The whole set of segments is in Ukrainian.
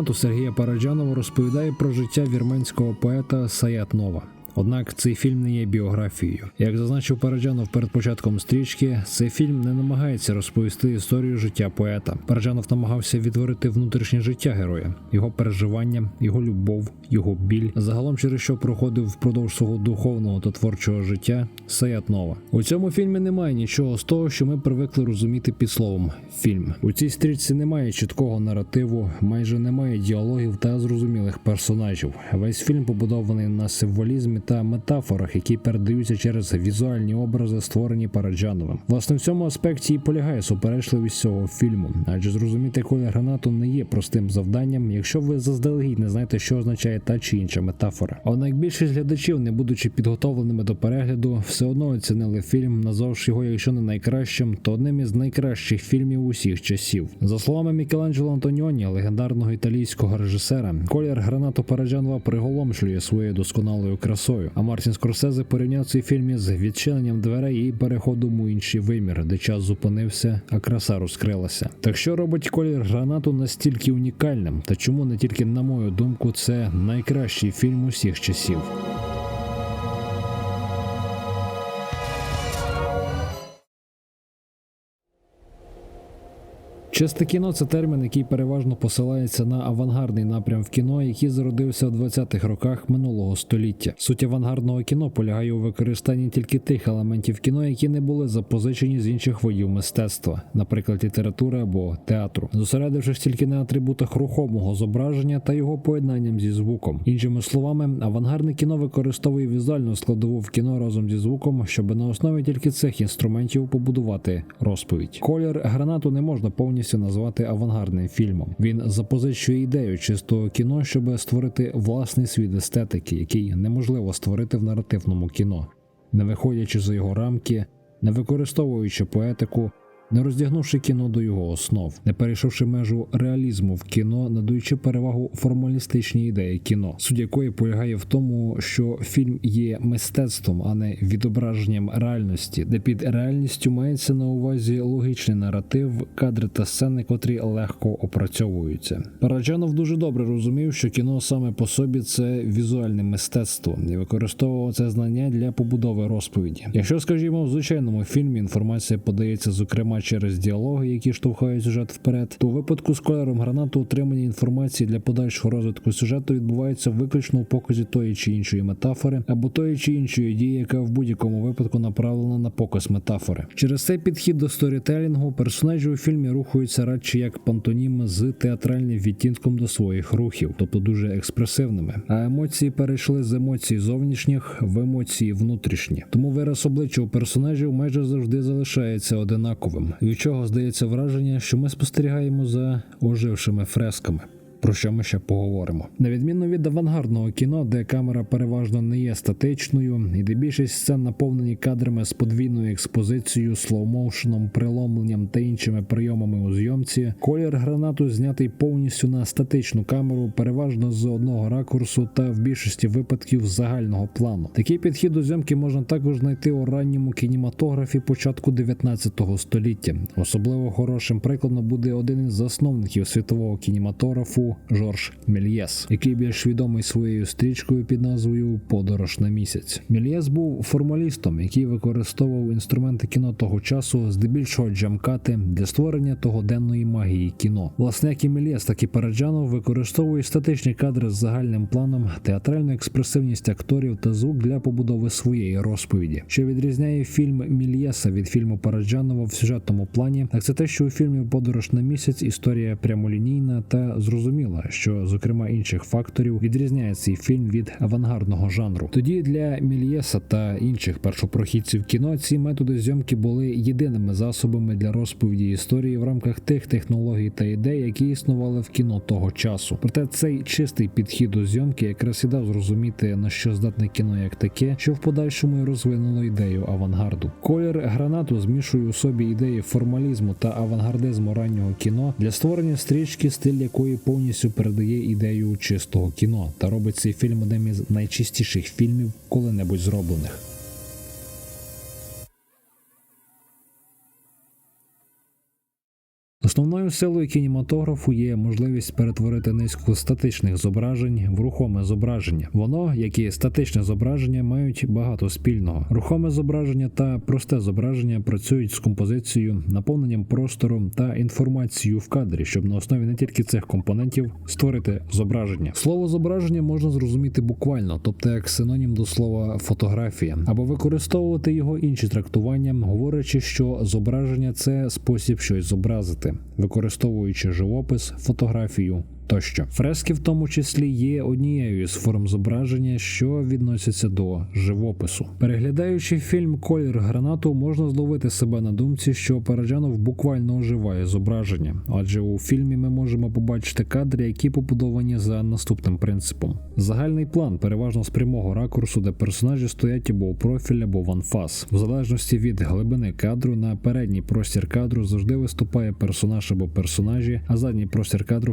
Колір Сергія Параджанова розповідає про життя вірменського поета Саят Нова. Однак цей фільм не є біографією. Як зазначив Параджанов перед початком стрічки, цей фільм не намагається розповісти історію життя поета. Параджанов намагався відтворити внутрішнє життя героя, його переживання, його любов, його біль, загалом через що проходив впродовж свого духовного та творчого життя Саят Нова. У цьому фільмі немає нічого з того, що ми привикли розуміти під словом фільм. У цій стрічці немає чіткого наративу, майже немає діалогів та зрозумілих персонажів. Весь фільм побудований на символізмі та метафорах, які передаються через візуальні образи, створені Параджановим. Власне, в цьому аспекті і полягає суперечливість цього фільму, адже зрозуміти колір гранату не є простим завданням, якщо ви заздалегідь не знаєте, що означає та чи інша метафора. Однак більшість глядачів, не будучи підготовленими до перегляду, все одно оцінили фільм, назвавши його, якщо не найкращим, то одним із найкращих фільмів усіх часів. За словами Мікеланджело Антоніоні, легендарного італійського режисера, колір гранату Параджанова приголомшлює своєю досконалою красою. А Мартін Скорсезе порівняв цей фільм із відчиненням дверей і переходом у інший вимір, де час зупинився, а краса розкрилася. Так що робить колір гранату настільки унікальним, та чому не тільки на мою думку, це найкращий фільм усіх часів. Чисте кіно це термін, який переважно посилається на авангардний напрям в кіно, який зародився в 20-х роках минулого століття. Суть авангардного кіно полягає у використанні тільки тих елементів кіно, які не були запозичені з інших видів мистецтва, наприклад, літератури або театру, зосередившись тільки на атрибутах рухомого зображення та його поєднанням зі звуком. Іншими словами, авангардне кіно використовує візуальну складову в кіно разом зі звуком, щоб на основі тільки цих інструментів побудувати розповідь. Колір гранату не можна повністю назвати авангардним фільмом. Він запозичує ідею чистого кіно, щоб створити власний світ естетики, який неможливо створити в наративному кіно, не виходячи за його рамки, не використовуючи поетику. Не роздягнувши кіно до його основ, не перейшовши межу реалізму в кіно, надаючи перевагу формалістичній ідеї кіно, суть якої полягає в тому, що фільм є мистецтвом, а не відображенням реальності, де під реальністю мається на увазі логічний наратив, кадри та сцени, котрі легко опрацьовуються. Параджанов дуже добре розумів, що кіно саме по собі це візуальне мистецтво, і використовував це знання для побудови розповіді. Якщо, скажімо, в звичайному фільмі інформація подається зокрема через діалоги, які штовхають сюжет вперед, то у випадку з кольором гранату отримання інформації для подальшого розвитку сюжету відбувається виключно у показі тої чи іншої метафори або тої чи іншої дії, яка в будь-якому випадку направлена на показ метафори. Через цей підхід до сторітелінгу персонажі у фільмі рухаються радше як пантонім з театральним відтінком до своїх рухів, тобто дуже експресивними. А емоції перейшли з емоцій зовнішніх в емоції внутрішні. Тому вираз обличчя у персонажів майже завжди залишається одинаковим від чого здається враження, що ми спостерігаємо за ожившими фресками. Про що ми ще поговоримо, на відміну від авангардного кіно, де камера переважно не є статичною, і де більшість сцен наповнені кадрами з подвійною експозицією, слоумоушеном, приломленням та іншими прийомами у зйомці, колір гранату знятий повністю на статичну камеру, переважно з одного ракурсу та в більшості випадків загального плану. Такий підхід до зйомки можна також знайти у ранньому кінематографі початку 19 століття. Особливо хорошим прикладом буде один із засновників світового кінематографу. Жорж Мельєс, який більш відомий своєю стрічкою під назвою Подорож на місяць. Мельєс був формалістом, який використовував інструменти кіно того часу, здебільшого джамкати для створення тогоденної магії кіно. Власне, як і Мельєс, так і Параджанов використовують статичні кадри з загальним планом, театральну експресивність акторів та звук для побудови своєї розповіді, що відрізняє фільм Мільєса від фільму Параджанова в сюжетному плані. Так це те, що у фільмі Подорож на місяць історія прямолінійна та зрозуміла зрозуміла, що зокрема інших факторів відрізняє цей фільм від авангардного жанру. Тоді для Мільєса та інших першопрохідців кіно ці методи зйомки були єдиними засобами для розповіді історії в рамках тих технологій та ідей, які існували в кіно того часу. Проте цей чистий підхід до зйомки якраз і дав зрозуміти на що здатне кіно як таке, що в подальшому і розвинуло ідею авангарду. Колір гранату змішує у собі ідеї формалізму та авангардизму раннього кіно для створення стрічки, стиль якої повністю передає ідею чистого кіно та робить цей фільм одним із найчистіших фільмів коли-небудь зроблених. Основною силою кінематографу є можливість перетворити низку статичних зображень в рухоме зображення. Воно, як і статичне зображення, мають багато спільного. Рухоме зображення та просте зображення працюють з композицією, наповненням простору та інформацією в кадрі, щоб на основі не тільки цих компонентів створити зображення. Слово зображення можна зрозуміти буквально, тобто як синонім до слова фотографія, або використовувати його інші трактування, говорячи, що зображення це спосіб щось зобразити, використовуючи живопис, фотографію. Тощо фрески, в тому числі, є однією з форм зображення, що відносяться до живопису. Переглядаючи фільм Колір гранату, можна зловити себе на думці, що Параджанов буквально оживає зображення, адже у фільмі ми можемо побачити кадри, які побудовані за наступним принципом: загальний план, переважно з прямого ракурсу, де персонажі стоять або у профіль, або в анфас. В залежності від глибини кадру на передній простір кадру завжди виступає персонаж або персонажі, а задній простір кадру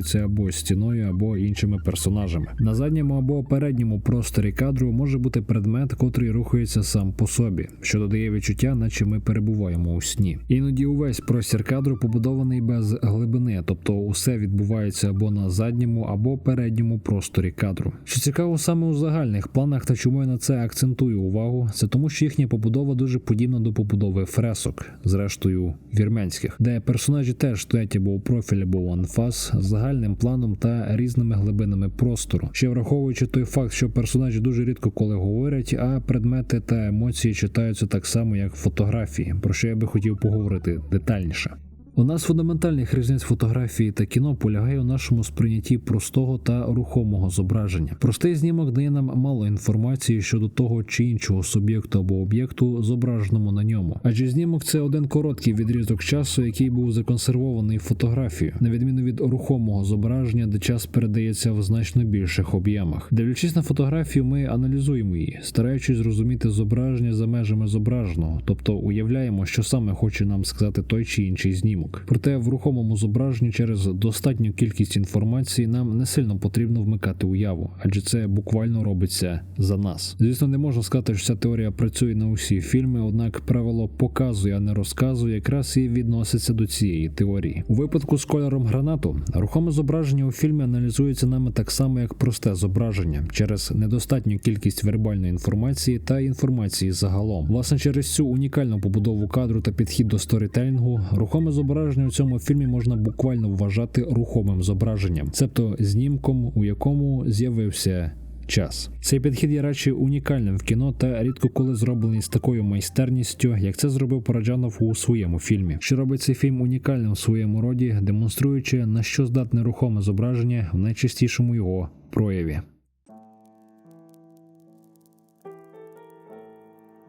характеризується або стіною, або іншими персонажами. На задньому або передньому просторі кадру може бути предмет, котрий рухається сам по собі, що додає відчуття, наче ми перебуваємо у сні. Іноді увесь простір кадру побудований без глибини, тобто усе відбувається або на задньому, або передньому просторі кадру. Що цікаво саме у загальних планах та чому я на це акцентую увагу, це тому, що їхня побудова дуже подібна до побудови фресок, зрештою вірменських, де персонажі теж стоять або у профілі, або у анфас, загальним планом та різними глибинами простору. Ще враховуючи той факт, що персонажі дуже рідко коли говорять, а предмети та емоції читаються так само, як фотографії, про що я би хотів поговорити детальніше. Одна з фундаментальних різниць фотографії та кіно полягає у нашому сприйнятті простого та рухомого зображення. Простий знімок дає нам мало інформації щодо того чи іншого суб'єкту або об'єкту, зображеному на ньому. Адже знімок це один короткий відрізок часу, який був законсервований фотографією, на відміну від рухомого зображення, де час передається в значно більших об'ємах. Дивлячись на фотографію, ми аналізуємо її, стараючись зрозуміти зображення за межами зображеного, тобто уявляємо, що саме хоче нам сказати той чи інший знімок. Проте в рухомому зображенні через достатню кількість інформації нам не сильно потрібно вмикати уяву, адже це буквально робиться за нас. Звісно, не можна сказати, що ця теорія працює на усі фільми, однак правило показує, а не розказує, якраз і відноситься до цієї теорії. У випадку з кольором гранату рухоме зображення у фільмі аналізується нами так само, як просте зображення, через недостатню кількість вербальної інформації та інформації загалом. Власне, через цю унікальну побудову кадру та підхід до сторітелінгу, рухоме зображення у цьому фільмі можна буквально вважати рухомим зображенням, цебто знімком, у якому з'явився. Час цей підхід є радше унікальним в кіно та рідко коли зроблений з такою майстерністю, як це зробив Параджанов у своєму фільмі, що робить цей фільм унікальним в своєму роді, демонструючи на що здатне рухоме зображення в найчастішому його прояві.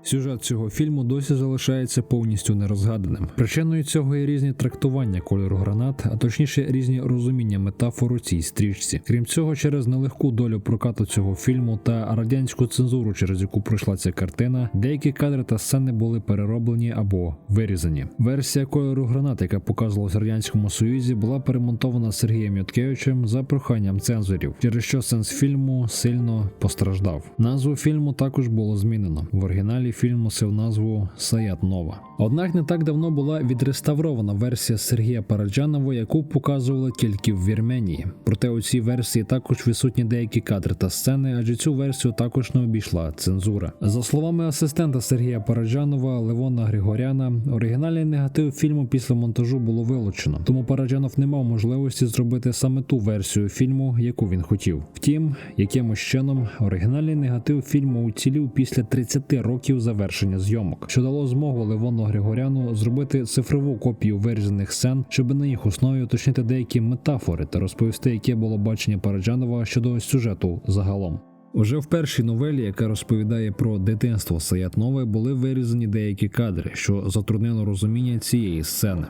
Сюжет цього фільму досі залишається повністю нерозгаданим. Причиною цього є різні трактування кольору гранат, а точніше різні розуміння метафор у цій стрічці. Крім цього, через нелегку долю прокату цього фільму та радянську цензуру, через яку пройшла ця картина, деякі кадри та сцени були перероблені або вирізані. Версія кольору гранат, яка показувалась в радянському союзі, була перемонтована Сергієм Юткевичем за проханням цензорів, через що сенс фільму сильно постраждав. Назву фільму також було змінено в оригіналі фільм носив назву Саят Нова. Однак не так давно була відреставрована версія Сергія Параджанова, яку показували тільки в Вірменії. Проте у цій версії також відсутні деякі кадри та сцени, адже цю версію також не обійшла цензура. За словами асистента Сергія Параджанова Левона Григоряна, оригінальний негатив фільму після монтажу було вилучено, тому Параджанов не мав можливості зробити саме ту версію фільму, яку він хотів. Втім, якимось чином оригінальний негатив фільму уцілів після 30 років завершення зйомок, що дало змогу Левону Григоряну зробити цифрову копію вирізаних сцен, щоб на їх основі уточнити деякі метафори та розповісти, яке було бачення Параджанова щодо сюжету загалом. Уже в першій новелі, яка розповідає про дитинство Саятнове, були вирізані деякі кадри, що затруднило розуміння цієї сцени.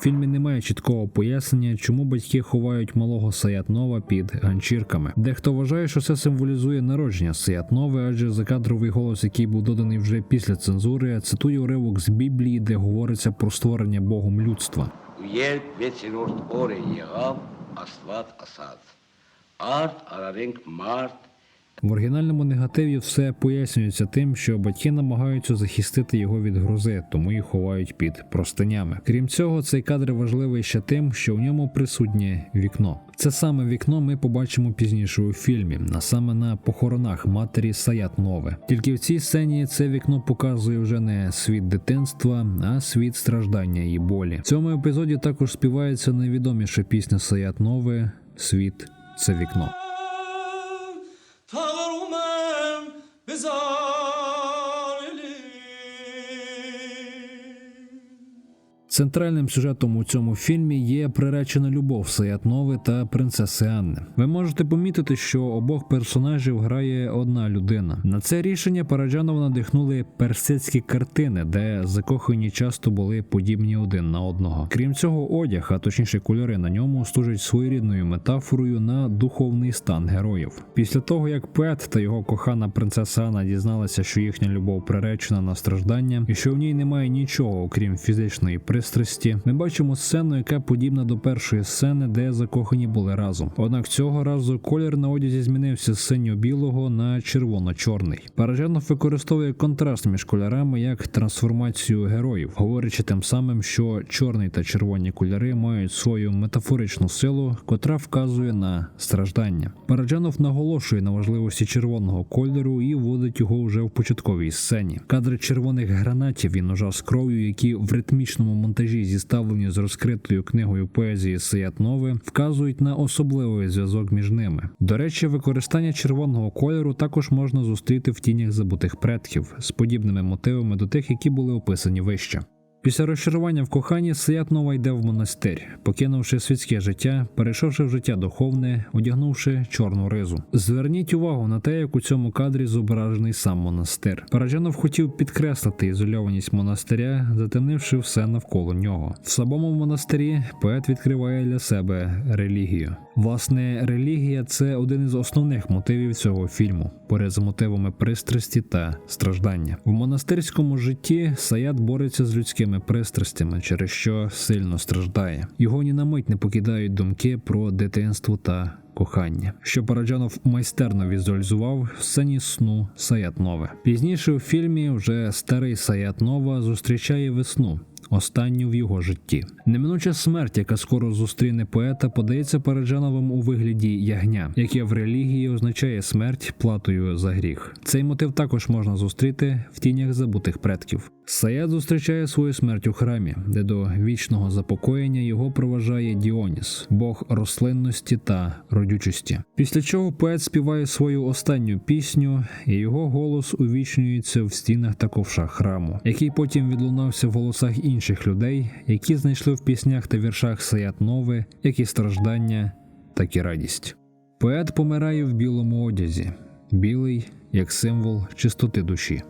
В фільмі немає чіткого пояснення, чому батьки ховають малого Саятнова під ганчірками. Дехто вважає, що це символізує народження Саятнови, адже закадровий голос, який був доданий вже після цензури, цитує уривок з Біблії, де говориться про створення Богом людства. Üyel Vetsirort Ore В оригінальному негативі все пояснюється тим, що батьки намагаються захистити його від грози, тому їх ховають під простинями. Крім цього, цей кадр важливий ще тим, що в ньому присутнє вікно. Це саме вікно ми побачимо пізніше у фільмі, а саме на похоронах матері Саят Нове. Тільки в цій сцені це вікно показує вже не світ дитинства, а світ страждання і болі. В цьому епізоді також співається найвідоміша пісня Саят Нове Світ це вікно. Центральним сюжетом у цьому фільмі є приречена любов Саятнови та принцеси Анни. Ви можете помітити, що обох персонажів грає одна людина. На це рішення Параджанова надихнули персидські картини, де закохані часто були подібні один на одного. Крім цього, одяг, а точніше кольори на ньому служать своєрідною метафорою на духовний стан героїв. Після того як Пет та його кохана принцеса Анна дізналися, що їхня любов приречена на страждання, і що в ній немає нічого, окрім фізичної пристрасті, ми бачимо сцену, яка подібна до першої сцени, де закохані були разом. Однак цього разу колір на одязі змінився з синьо-білого на червоно-чорний. Паражанов використовує контраст між кольорами як трансформацію героїв, говорячи тим самим, що чорний та червоні кольори мають свою метафоричну силу, котра вказує на страждання. Параджанов наголошує на важливості червоного кольору і вводить його вже в початковій сцені. Кадри червоних гранатів і ножа з кров'ю, які в ритмічному монтажі зіставлені з розкритою книгою поезії Сият Нове, вказують на особливий зв'язок між ними. До речі, використання червоного кольору також можна зустріти в тінях забутих предків з подібними мотивами до тих, які були описані вище. Після розчарування в коханні Сият Нова йде в монастир, покинувши світське життя, перейшовши в життя духовне, одягнувши чорну ризу. Зверніть увагу на те, як у цьому кадрі зображений сам монастир. Параджанов хотів підкреслити ізольованість монастиря, затемнивши все навколо нього. В самому монастирі поет відкриває для себе релігію. Власне, релігія це один із основних мотивів цього фільму, поряд з мотивами пристрасті та страждання. В монастирському житті Саят бореться з людськими пристрастями, через що сильно страждає. Його ні на мить не покидають думки про дитинство та кохання, що Параджанов майстерно візуалізував в сцені сну Саят Нове. Пізніше у фільмі вже старий Саят Нова зустрічає весну. Останню в його житті. Неминуча смерть, яка скоро зустріне поета, подається Параджановим у вигляді ягня, яке в релігії означає смерть платою за гріх. Цей мотив також можна зустріти в тінях забутих предків. Саят зустрічає свою смерть у храмі, де до вічного запокоєння його проважає Діоніс, бог рослинності та родючості. Після чого поет співає свою останню пісню, і його голос увічнюється в стінах та ковшах храму, який потім відлунався в голосах інших людей, які знайшли в піснях та віршах Саят Нове, як і страждання, так і радість. Поет помирає в білому одязі, білий як символ чистоти душі.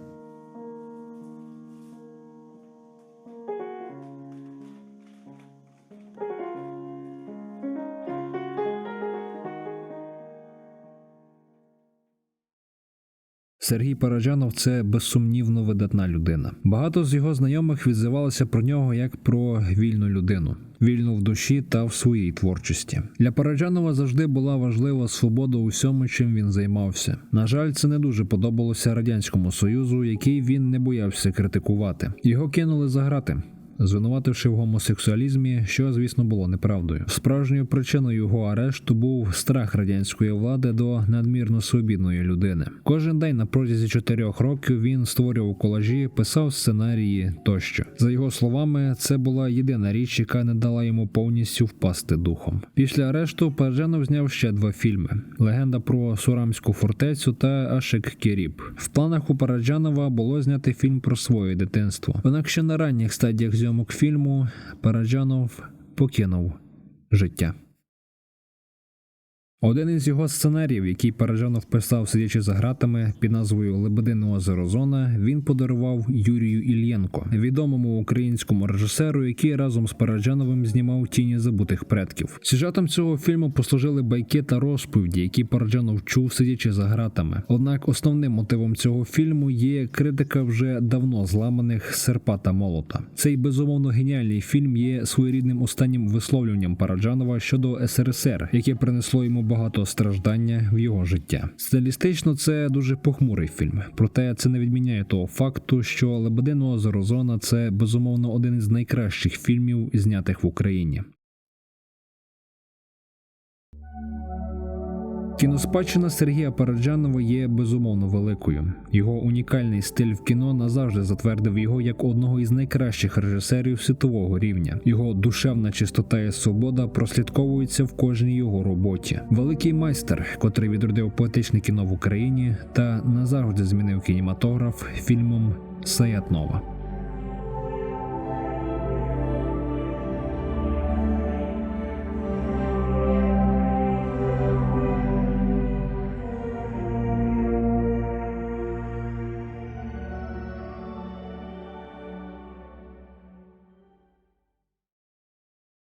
Сергій Параджанов це безсумнівно видатна людина. Багато з його знайомих відзивалися про нього як про вільну людину, вільну в душі та в своїй творчості. Для Параджанова завжди була важлива свобода у всьому, чим він займався. На жаль, це не дуже подобалося радянському союзу, який він не боявся критикувати. Його кинули за грати. Звинувативши в гомосексуалізмі, що звісно було неправдою. Справжньою причиною його арешту був страх радянської влади до надмірно свобідної людини. Кожен день на протязі чотирьох років він створював колажі, писав сценарії тощо. За його словами, це була єдина річ, яка не дала йому повністю впасти духом. Після арешту Парджанов зняв ще два фільми: Легенда про Сурамську фортецю та Ашик Керіб. В планах у Параджанова було зняти фільм про своє дитинство. Однак ще на ранніх стадіях зйомок фільму Параджанов покинув життя. Один із його сценаріїв, який Параджанов писав, сидячи за гратами під назвою Лебедине озеро Зона, він подарував Юрію Ільєнко, відомому українському режисеру, який разом з Параджановим знімав тіні забутих предків. Сюжетом цього фільму послужили байки та розповіді, які Параджанов чув, сидячи за гратами. Однак основним мотивом цього фільму є критика вже давно зламаних серпа та молота. Цей безумовно геніальний фільм є своєрідним останнім висловлюванням Параджанова щодо СРСР, яке принесло йому багато страждання в його життя. Стилістично це дуже похмурий фільм, проте це не відміняє того факту, що Лебедине озеро Зона це безумовно один із найкращих фільмів, знятих в Україні. Кіноспадщина Сергія Параджанова є безумовно великою. Його унікальний стиль в кіно назавжди затвердив його як одного із найкращих режисерів світового рівня. Його душевна чистота і свобода прослідковуються в кожній його роботі. Великий майстер, котрий відродив поетичне кіно в Україні та назавжди змінив кінематограф фільмом Саятнова.